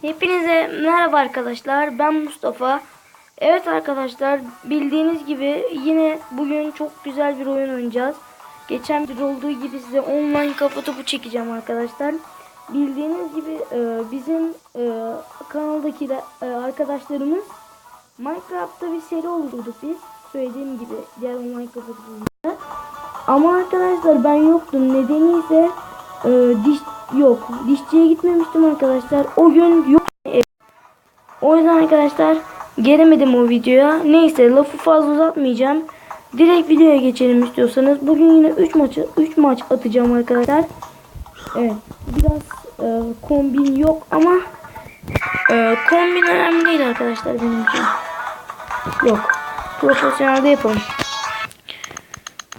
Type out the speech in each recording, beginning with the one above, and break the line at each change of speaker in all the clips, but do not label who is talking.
Hepinize merhaba arkadaşlar. Ben Mustafa. Evet arkadaşlar bildiğiniz gibi yine bugün çok güzel bir oyun oynayacağız. Geçen bir olduğu gibi size online kafa topu çekeceğim arkadaşlar. Bildiğiniz gibi e, bizim e, kanaldaki e, arkadaşlarımız Minecraft'ta bir seri olurduk biz. Söylediğim gibi diğer online kafa topunda. Ama arkadaşlar ben yoktum. Nedeni ise e, diş yok. Dişçiye gitmemiştim arkadaşlar. O gün yok. O yüzden arkadaşlar gelemedim o videoya. Neyse lafı fazla uzatmayacağım. Direkt videoya geçelim istiyorsanız. Bugün yine 3 maçı 3 maç atacağım arkadaşlar. Evet. Biraz e, kombin yok ama e, kombin önemli değil arkadaşlar benim için. Yok. Profesyonelde yapalım.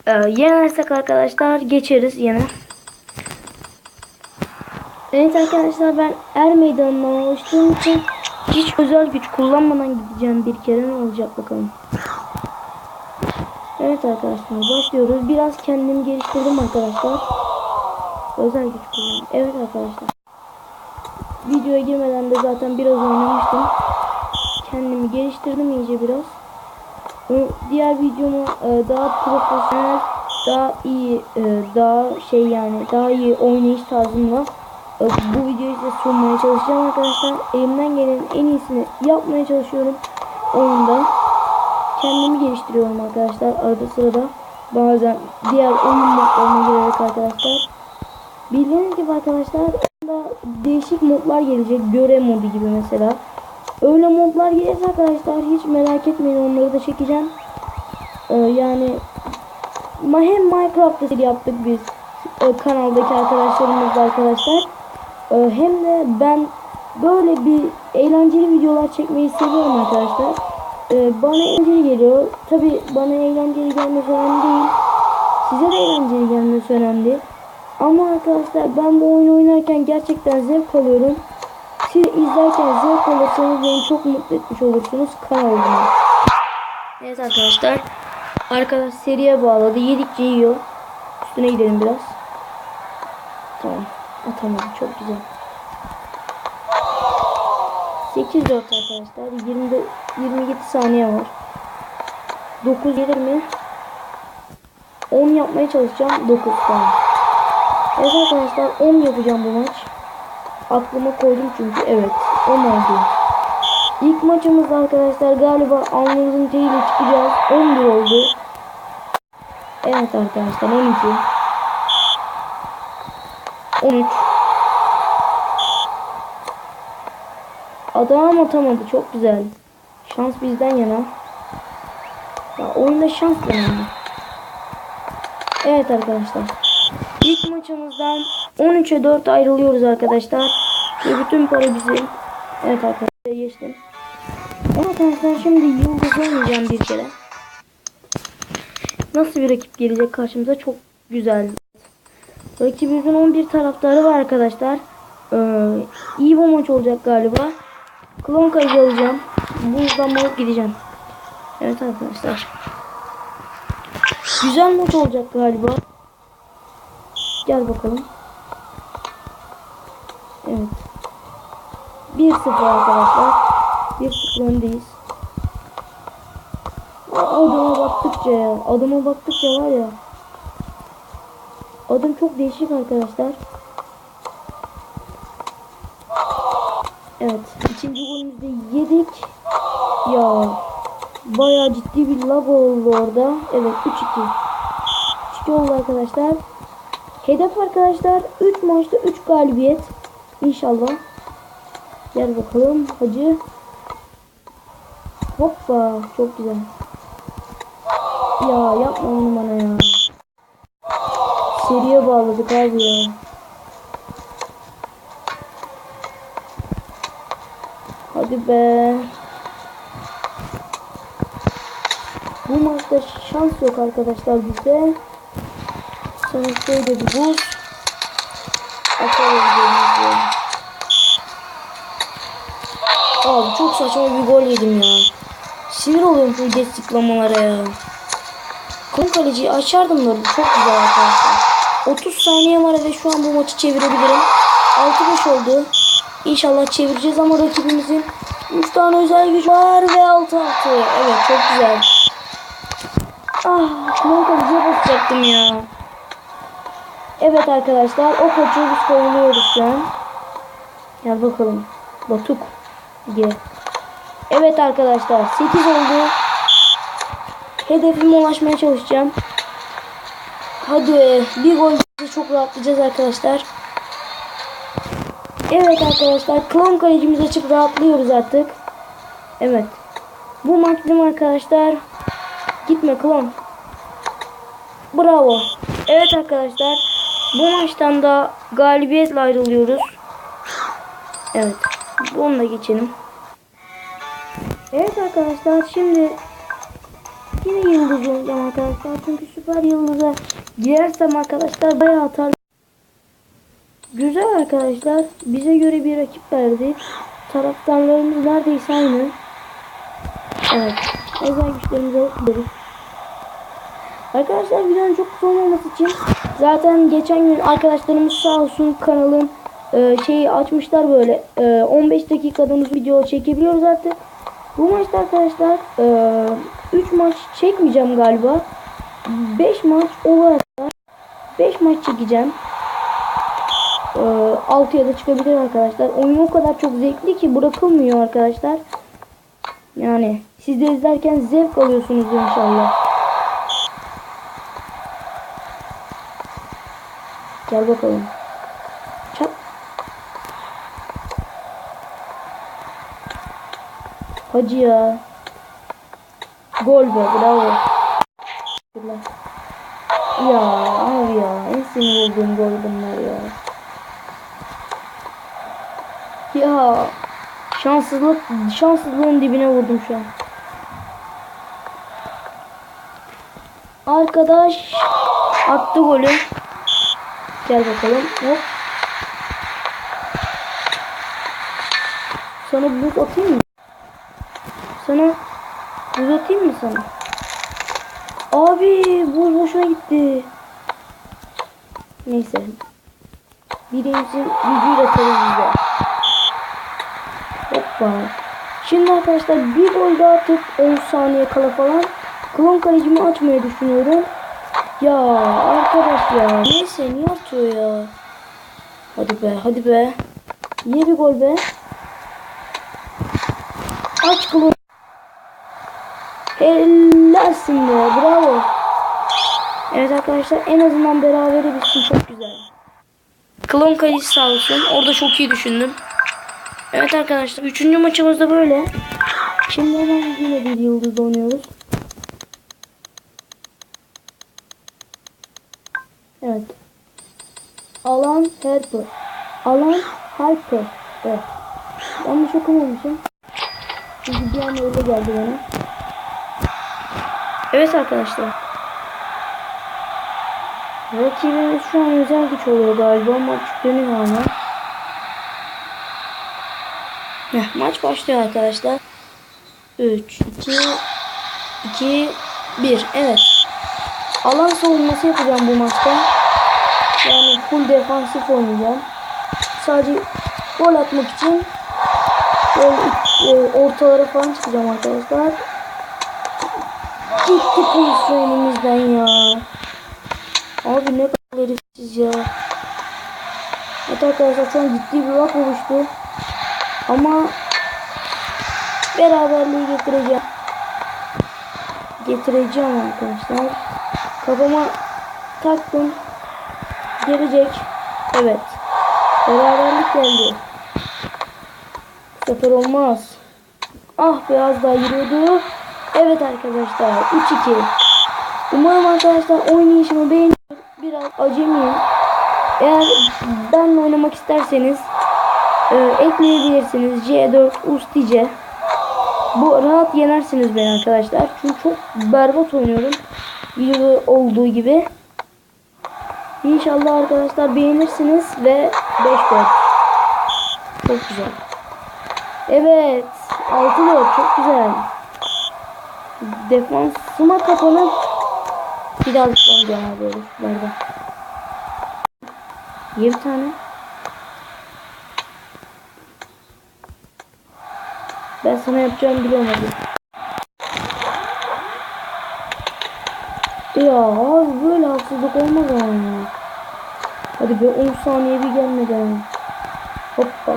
E, yenersek arkadaşlar geçeriz yine. Evet arkadaşlar ben er meydanından alıştığım için hiç özel güç kullanmadan gideceğim bir kere ne olacak bakalım. Evet arkadaşlar başlıyoruz. Biraz kendimi geliştirdim arkadaşlar. Özel güç kullanıyorum. Evet arkadaşlar. Videoya girmeden de zaten biraz oynamıştım. Kendimi geliştirdim iyice biraz. O Diğer videomu e, daha profesyonel, daha iyi, e, daha şey yani daha iyi oynayış tarzımla bu videoyu size sunmaya çalışacağım arkadaşlar. Elimden gelen en iyisini yapmaya çalışıyorum oyunda. Kendimi geliştiriyorum arkadaşlar arada sırada. Bazen diğer oyun modlarına girerek arkadaşlar. Bildiğiniz gibi arkadaşlar oyunda değişik modlar gelecek. Göre modu gibi mesela. Öyle modlar gelirse arkadaşlar hiç merak etmeyin onları da çekeceğim. Ee, yani hem Minecraft'ta yaptık biz e, kanaldaki arkadaşlarımızla arkadaşlar. Ee, hem de ben böyle bir eğlenceli videolar çekmeyi seviyorum arkadaşlar. Ee, bana eğlenceli geliyor. Tabi bana eğlenceli gelmesi önemli değil. Size de eğlenceli gelmesi önemli. Ama arkadaşlar ben bu oyunu oynarken gerçekten zevk alıyorum. Siz izlerken zevk alırsanız beni çok mutlu etmiş olursunuz kanalıma. Evet arkadaşlar. Arkadaş seriye bağladı. Yedikçe yiyor. Üstüne gidelim biraz. Tamam. Atamadım. Çok güzel. 8 4 arkadaşlar. 20 27 saniye var. 9 gelir mi? 10 yapmaya çalışacağım. 9 tamam. Evet arkadaşlar 10 yapacağım bu maç. Aklıma koydum çünkü evet 10 oldu. İlk maçımızda arkadaşlar galiba alnımızın teyiyle çıkacağız. 11 oldu. Evet arkadaşlar 12. 13. Adam atamadı çok güzel. Şans bizden yana. Ya oyunda şans önemli. Evet arkadaşlar. İlk maçımızdan 13'e 4 ayrılıyoruz arkadaşlar. Ve bütün para bizim. Evet arkadaşlar geçtim. Evet arkadaşlar şimdi yıldız oynayacağım bir kere. Nasıl bir rakip gelecek karşımıza çok güzel. Rakibimizin 11 taraftarı var arkadaşlar. Ee, iyi bir maç olacak galiba. Klon kayıcı alacağım. Buradan alıp gideceğim. Evet arkadaşlar. Güzel maç olacak galiba. Gel bakalım. Evet. 1-0 arkadaşlar. 1-0 öndeyiz. Adama baktıkça ya. Adama baktıkça var ya. Adım çok değişik arkadaşlar. Evet. ikinci golümüzde yedik. Ya. Bayağı ciddi bir lag oldu orada. Evet 3-2. 3-2 oldu arkadaşlar. Hedef arkadaşlar 3 maçta 3 galibiyet. İnşallah. Gel bakalım hacı. Hoppa çok güzel. Ya yapma onu bana. Seriye bağladık abi ya. Hadi be. Bu maçta şans yok arkadaşlar bizde. Sonuçta bir bu. Atarız Abi çok saçma bir gol yedim ya. Sinir oluyorum bu geç tıklamalara ya. Kon kaleciyi açardım da çok güzel arkadaşlar. 30 saniye var ve şu an bu maçı çevirebilirim. 6-5 oldu. İnşallah çevireceğiz ama rakibimizin 3 tane özel güç var ve 6 6. Evet çok güzel. Ah klon kalıcıya basacaktım ya. Evet arkadaşlar o kaçıyor biz kovuluyoruz şu an. Gel bakalım. Batuk. Gel. Evet arkadaşlar 8 oldu. Hedefime ulaşmaya çalışacağım. Hadi bir gol çok rahatlayacağız arkadaşlar. Evet arkadaşlar klon kalecimiz açıp rahatlıyoruz artık. Evet. Bu maç arkadaşlar. Gitme klon. Bravo. Evet arkadaşlar. Bu maçtan da galibiyetle ayrılıyoruz. Evet. Bunu da geçelim. Evet arkadaşlar şimdi yine yıldız olacağım arkadaşlar. Çünkü süper yıldıza girersem arkadaşlar bayağı atar. Güzel arkadaşlar. Bize göre bir rakip verdi. Taraftarlarımız neredeyse aynı. Evet. Özel güçlerimizi alıyoruz. Arkadaşlar videonun çok kısa olmaması için zaten geçen gün arkadaşlarımız sağ olsun kanalın e, şeyi açmışlar böyle e, 15 dakikadan video çekebiliyoruz artık. Bu maçta arkadaşlar 3 maç çekmeyeceğim galiba. 5 maç olarak 5 maç çekeceğim. 6 ya da çıkabilir arkadaşlar. Oyun o kadar çok zevkli ki bırakılmıyor arkadaşlar. Yani siz de izlerken zevk alıyorsunuz inşallah. Gel bakalım. Hacı ya. Gol be bravo. Ya abi ya en sinir olduğum gol bunlar ya. Ya şanssızlık şanssızlığın dibine vurdum şu an. Arkadaş attı golü. Gel bakalım. Hop. Sana buz atayım mı? Sana buz atayım mı sana? Abi buz boşuna gitti. Neyse. Birimizin gücüyle bize. Hoppa. Şimdi arkadaşlar bir gol daha atıp 10 saniye kala falan klon kalecimi açmayı düşünüyorum. Ya arkadaş ya. Neyse niye atıyor ya? Hadi be hadi be. Niye bir gol be? Aç klon. Helalsin be bravo. Evet arkadaşlar en azından berabere bitsin çok güzel. Klon kalecisi sağ olsun. Orada çok iyi düşündüm. Evet arkadaşlar üçüncü maçımız da böyle. Şimdi hemen yine bir yıldız oynuyoruz. Evet. Alan Harper. Alan Harper. Evet. Yanlış okumamışım. Çünkü bir an öyle geldi bana. Evet arkadaşlar. Rakibimiz şu an özel güç oluyor galiba. Maç dönüyor hala. Heh, maç başlıyor arkadaşlar. 3, 2, 2, 1. Evet. Alan savunması yapacağım bu maçta. Yani full defansif oynayacağım. Sadece gol atmak için böyle e, ortalara falan çıkacağım arkadaşlar. Gitti pozisyonumuzdan ya. Abi ne kadar herifsiz ya. Evet arkadaşlar an ciddi bir laf oluştu. Ama beraberliği getireceğim. Getireceğim arkadaşlar. Kafama taktım. Gelecek. Evet. Beraberlik geldi. Bu sefer olmaz. Ah biraz daha yürüyordu. Evet arkadaşlar. 3-2. Umarım arkadaşlar oynayışımı beğenir. Biraz acemiyim. Eğer benle oynamak isterseniz e, ekleyebilirsiniz. C4 Ustice. Bu rahat yenersiniz beni arkadaşlar. Çünkü çok berbat oynuyorum. Videoda olduğu gibi. İnşallah arkadaşlar beğenirsiniz ve 5 4. Çok güzel. Evet. 6 4 çok güzel. Defansıma kapanıp bir daha oynayacağım abi. Ye bir tane. Ben sana yapacağımı hadi. Ya abi böyle haksızlık olmaz ama. Hadi bir 10 saniye bir gelmeden. Hoppa.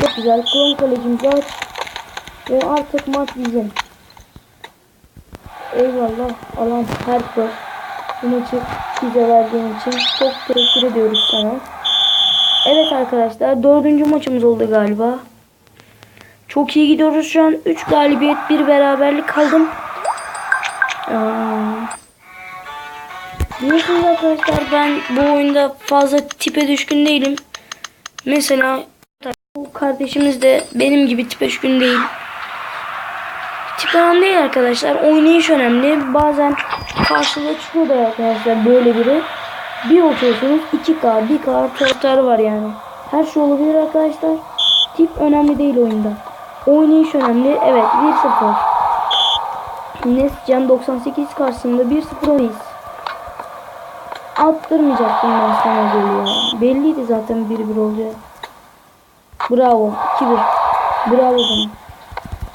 Çok güzel. Klon kalecimizi aç. Ve artık maç bizim. Eyvallah alan Harper. Bu maçı bize verdiğin için çok teşekkür ediyoruz sana. Evet arkadaşlar dördüncü maçımız oldu galiba. Çok iyi gidiyoruz şu an. 3 galibiyet bir beraberlik kaldım. Aa. Biliyorsunuz arkadaşlar ben bu oyunda fazla tipe düşkün değilim. Mesela bu kardeşimiz de benim gibi tipe düşkün değil. Tip önemli değil arkadaşlar. Oynayış önemli. Bazen karşıda çıkıyor da arkadaşlar böyle biri. Bir oturuyorsunuz 2K, 1K taraftarı var yani. Her şey olabilir arkadaşlar. Tip önemli değil oyunda. Oynayış önemli. Evet 1-0. Nescan 98 karşısında 1-0 öndeyiz. Attırmayacaktım ben sana ya. Belliydi zaten 1-1 olacak. Bravo. 2-1. Bravo bana.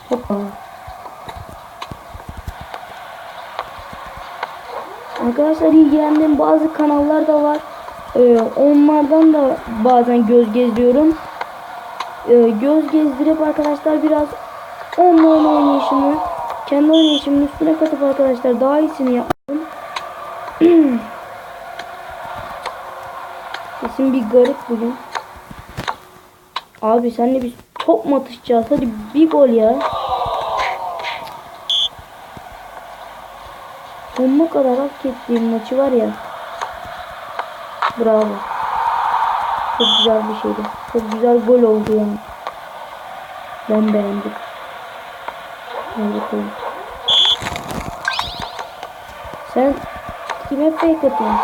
Hoppa. Arkadaşlar ilgilendiğim bazı kanallar da var. Ee, onlardan da bazen göz gezdiriyorum. Ee, göz gezdirip arkadaşlar biraz onların oynayışını kendi oynayışımın üstüne katıp arkadaşlar daha iyisini yaptım. Sesim bir garip bugün. Abi senle biz top mu atışacağız? Hadi bir gol ya. Sonuna kadar hak ettiğim maçı var ya. Bravo. Çok güzel bir şeydi. Çok güzel gol oldu yani. Ben beğendim. Bakalım. Sen kime fake atıyorsun?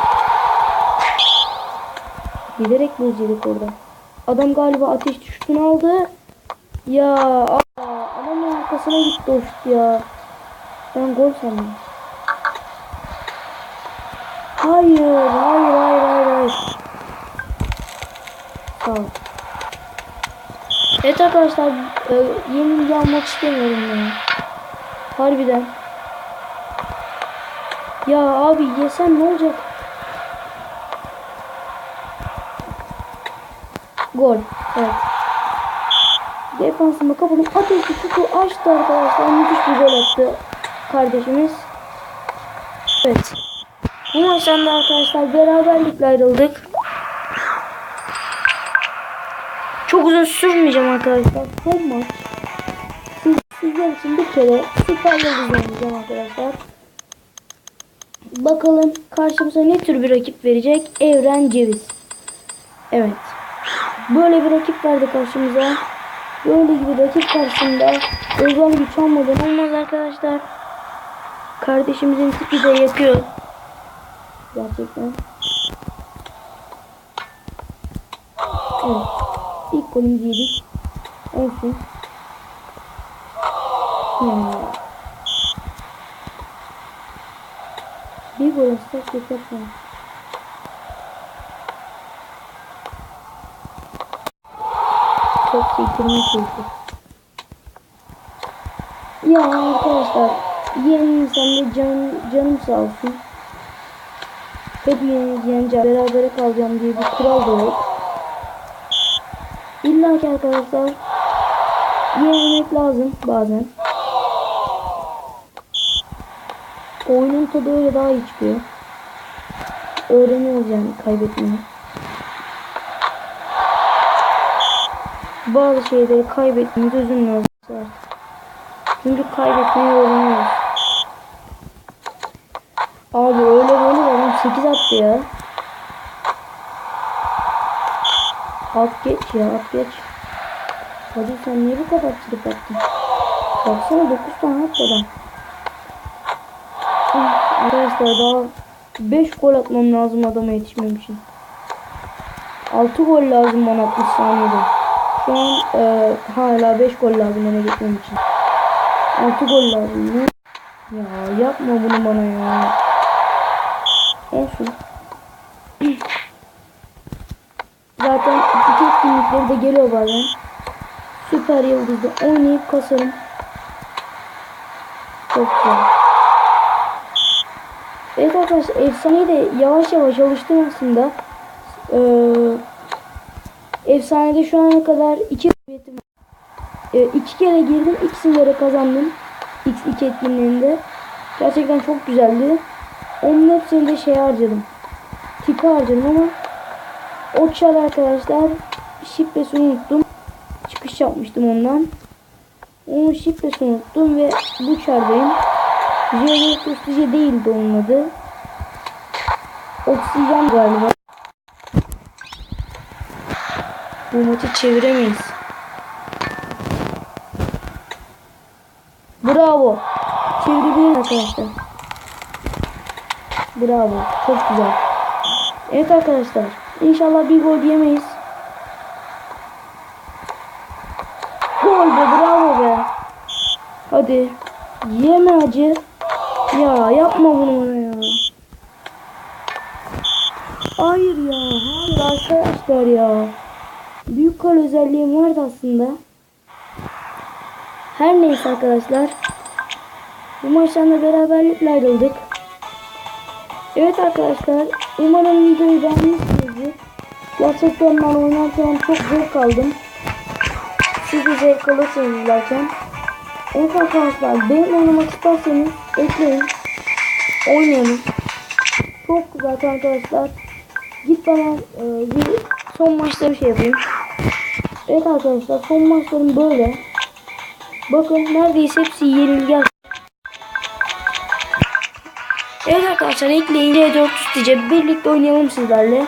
Bilerek buz yedik orada. Adam galiba ateş düştüğünü aldı. Ya aa, adamın arkasına gitti o ya. Ben gol sandım. Hayır, hayır, hayır, hayır, hayır. Ol. Evet arkadaşlar, e, yenilgi almak istemiyorum ya. Harbiden. Ya abi yesen ne olacak? Gol. Evet. Defansıma kapadım. Ateşli şutu açtı arkadaşlar. Müthiş bir gol attı kardeşimiz. Evet. Bu maçtan da arkadaşlar beraberlikle ayrıldık. Çok uzun sürmeyeceğim arkadaşlar. Son maç. Siz, sizler için bir kere süper yıldız arkadaşlar. Bakalım karşımıza ne tür bir rakip verecek? Evren Ceviz. Evet. Böyle bir rakip verdi karşımıza. Böyle gibi rakip karşısında özel güç almadan olmaz arkadaşlar. Kardeşimizin tipi de yakıyor. Gerçekten. Evet. İlk golümüzü yedik. Olsun. Ya. Bir gol atsak yeter şu an. Çok çektirme keyfi. Ya arkadaşlar yeni insanda can, canım sağ olsun. Hepiniz yeneceğim, berabere kalacağım diye bir kural da yok. İlla ki arkadaşlar yenilmek lazım bazen. Oyunun tadı öyle daha iyi çıkıyor. Öğreniyoruz yani kaybetmeyi. Bazı şeyleri kaybettiğimiz üzülmüyoruz. Çünkü kaybetmeyi öğreniyoruz. Abi öyle böyle de adam 8 attı ya. At geç ya at geç. Hadi sen niye bu kadar trip attın? Baksana 9 tane attı adam. Üf, Arkadaşlar daha 5 gol atmam lazım adama yetişmem için. 6 gol lazım bana 60 saniyede. Şu an e, hala 5 gol lazım öne geçmem için. 6 gol lazım. Ya yapma bunu bana ya. Olsun. Zaten iki etkinlikleri de geliyor bazen. Süper yıldızda oynayıp kasarım. Çok güzel. Evet arkadaşlar efsaneyi de yavaş yavaş alıştım aslında. Ee, efsanede şu ana kadar iki galibiyetim var. Ee, iki kere girdim. ikisinde de kazandım. X2 etkinliğinde. Gerçekten çok güzeldi. Onun hepsini de şey harcadım. Tipi harcadım ama o çar arkadaşlar şifresini unuttum. Çıkış yapmıştım ondan. Onun şifresini unuttum ve bu çardayım. Jeolog Üstüce değildi onun adı. Oksijen galiba. Bu maçı çeviremeyiz. Bravo. Çevirebiliriz arkadaşlar. Bravo. Çok güzel. Evet arkadaşlar. İnşallah bir gol yemeyiz. Gol be bravo be. Hadi. Yeme acı. Ya yapma bunu bana ya. Hayır ya. Hayır arkadaşlar ya. Büyük kal özelliğim vardı aslında. Her neyse arkadaşlar. Bu maçtan da beraberlikle ayrıldık. Evet arkadaşlar. Umarım videoyu beğenmişsinizdir. Gerçekten ben oynarken çok zevk aldım. Siz de zevk alırsınız izlerken. Evet arkadaşlar benim oynamak isterseniz ekleyin. Oynayalım. Çok güzel arkadaşlar. Gitmeden e, bir son maçta bir şey yapayım. Evet arkadaşlar son maçlarım böyle. Bakın neredeyse hepsi yenilgi. Arkadaşlar ekleyin C4 isteyeceğim. Birlikte oynayalım sizlerle.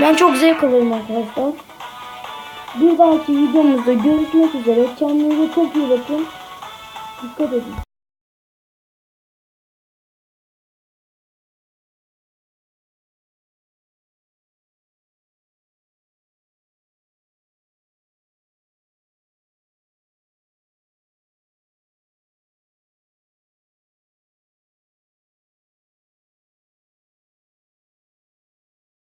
Ben çok zevk alırım arkadaşlar. Bir dahaki videomuzda görüşmek üzere. Kendinize çok iyi bakın. Dikkat edin.